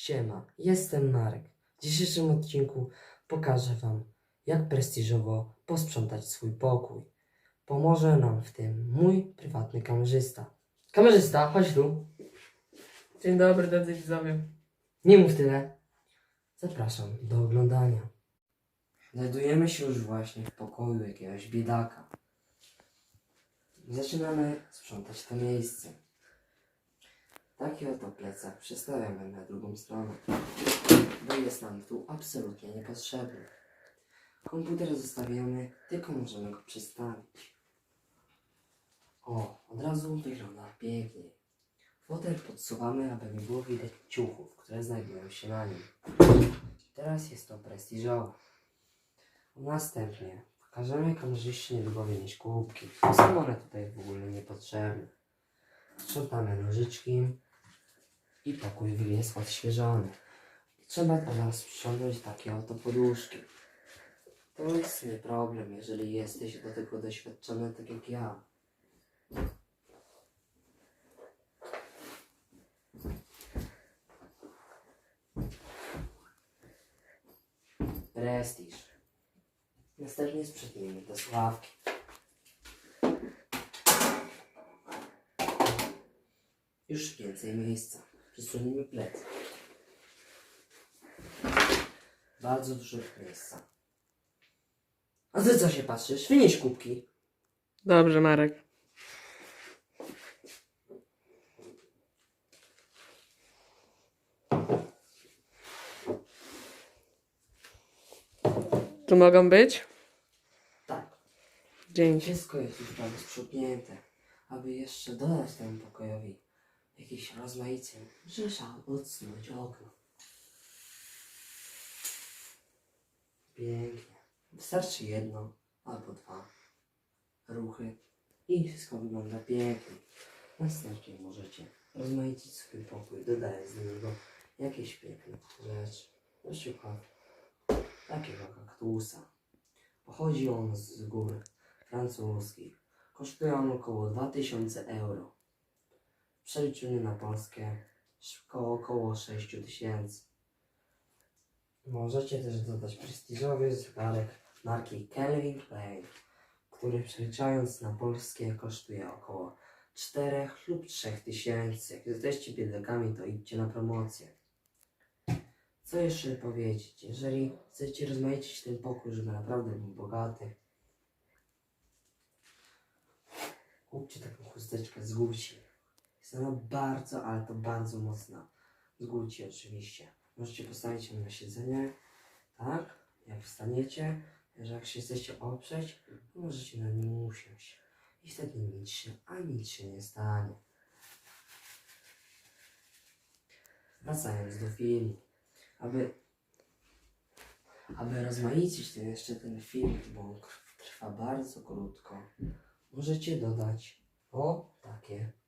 Siema, jestem Marek. W dzisiejszym odcinku pokażę Wam, jak prestiżowo posprzątać swój pokój. Pomoże nam w tym mój prywatny kamerzysta. Kamerzysta, chodź tu. Dzień dobry, drodzy widzowie. Nie mów tyle. Zapraszam do oglądania. Znajdujemy się już właśnie w pokoju jakiegoś biedaka. Zaczynamy sprzątać to miejsce. Taki oto plecak przestawiamy na drugą stronę, bo jest nam tu absolutnie niepotrzebny. Komputer zostawiamy, tylko możemy go przestawić. O, od razu wygląda pięknie. Fotel podsuwamy, aby nie było widać ciuchów, które znajdują się na nim. Teraz jest to prestiżowe. Następnie pokażemy kamerzyście niedługo wynieść kubki. Są one tutaj w ogóle niepotrzebne. Sprzątamy nożyczki i pokój jest odświeżony. Trzeba teraz sprzątnąć takie oto poduszki. To jest nie problem, jeżeli jesteś do tego doświadczony tak jak ja. Prestiż. Następnie sprzątniemy te sławki. Już więcej miejsca. Przysłonimy plec. Bardzo dużo miejsca. A ty co się patrzysz? Wynieś kubki. Dobrze, Marek. Tu mogą być? Tak. Dzięki. Wszystko jest już prawie sprzątnięte. Aby jeszcze dodać temu pokojowi jakiś rozmaicie, trzeba odsunąć okno. Pięknie. Wystarczy jedno albo dwa ruchy i wszystko wygląda pięknie. Następnie możecie rozmaicić swój pokój, dodając do niego jakieś piękne rzeczy. Na przykład takiego kaktusa. Pochodzi on z gór francuskich. Kosztuje on około 2000 euro. W przeliczeniu na Polskę około, około 6000. Możecie też dodać prestiżowy zegarek marki Kelvin Klein, który przeliczając na polskie kosztuje około 4 lub 3000. Jak jesteście biedakami, to idźcie na promocję. Co jeszcze powiedzieć? Jeżeli chcecie rozmaicić ten pokój, żeby naprawdę był bogaty, kupcie taką chusteczkę z Gucci. Ona bardzo, ale to bardzo mocna. Z Gucci oczywiście. Możecie postawić ją na siedzenie, tak? Jak wstaniecie, że jak się chcecie oprzeć, to możecie na nim usiąść. I wtedy nic się, a nic się nie stanie. Wracając do filmu, aby, aby rozmaicić ten jeszcze ten film, bo on trwa bardzo krótko, możecie dodać o takie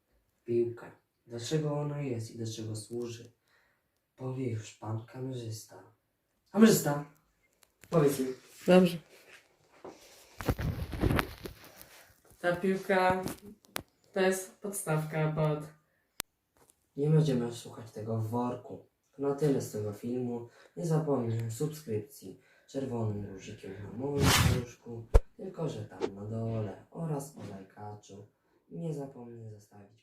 piłkę. Dlaczego ono jest i do czego służy? Powie już pan kamerzysta. Kamerzysta, powiedz mi. Dobrze. Ta piłka to jest podstawka pod. Nie będziemy słuchać tego w worku. To na tyle z tego filmu. Nie zapomnij o subskrypcji czerwonym guzikiem na moim paluszku, tylko że tam na dole oraz o lajkaczu. Nie zapomnij zostawić.